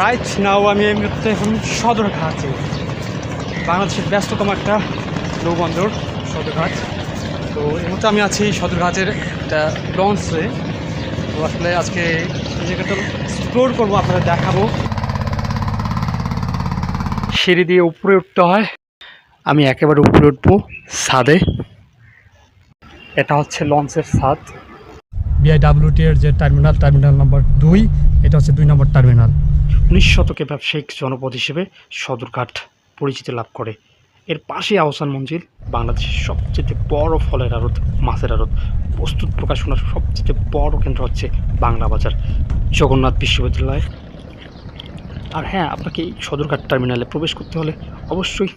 Right now আমি এই মুহূর্তে এখন সদরঘাটে বাংলাদেশের ব্যস্ততম একটা নৌবন্দর সদরঘাট তো এই মুহূর্তে আমি আছি সদরঘাটের একটা লঞ্চে তো আসলে আজকে এই জায়গাটা এক্সপ্লোর করব, আপনাদের দেখাবো। সিঁড়ি দিয়ে উপরে উঠতে হয়। আমি একেবারে উপরে উঠবো ছাদে। এটা হচ্ছে লঞ্চের ছাদ। বিআইডাব্লিউটি এর যে টার্মিনাল টার্মিনাল নম্বর দুই, এটা হচ্ছে দুই নম্বর টার্মিনাল উনিশ শতকে ব্যবসায়িক জনপদ হিসেবে সদরঘাট পরিচিতি লাভ করে। এর পাশে আহসান মঞ্জিল, বাংলাদেশের সবচেয়ে বড় ফলের আড়ত, মাছের আড়ত। প্রস্তুত প্রকাশনার সবচেয়ে বড় কেন্দ্র হচ্ছে বাংলা বাজার, জগন্নাথ বিশ্ববিদ্যালয়। আর হ্যাঁ আপনাকে এই সদরঘাট টার্মিনালে প্রবেশ করতে হলে অবশ্যই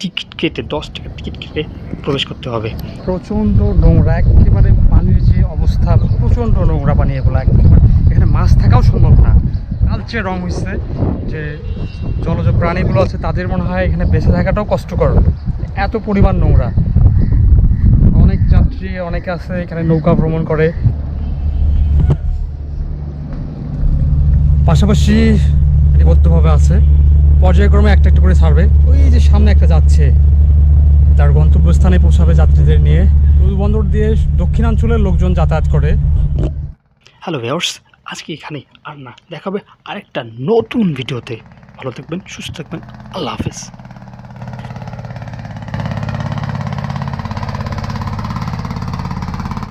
টিকিট কেটে, দশ টাকার টিকিট কেটে প্রবেশ করতে হবে। প্রচণ্ড নোংরা, একেবারে পানির যে অবস্থা, প্রচণ্ড নোংরা পানি এগুলো, একেবারে। এখানে মাছ থাকাও সম্ভব কালচে রং হয়েছে যে জলজ প্রাণীগুলো আছে, তাদের মনে হয় এখানে বেঁচে থাকাটাও কষ্টকর। এত পরিমাণ নোংরা। অনেক যাত্রী, অনেকে আছে, এখানে নৌকা ভ্রমণ করে। পাশাপাশি নিবদ্ধভাবে আছে। পর্যায়ক্রমে একটা একটা করে ছাড়বে ওই যে সামনে একটা যাচ্ছে। তার গন্তব্যস্থানে পৌঁছাবে যাত্রীদের নিয়ে। বন্দর দিয়ে দক্ষিণাঞ্চলের লোকজন যাতায়াত করে। হ্যালো ভিউয়ার্স আজকে এখানে আর না দেখাবে আরেকটা নতুন ভিডিওতে। ভালো থাকবেন সুস্থ থাকবেন আল্লাহ হাফেজ।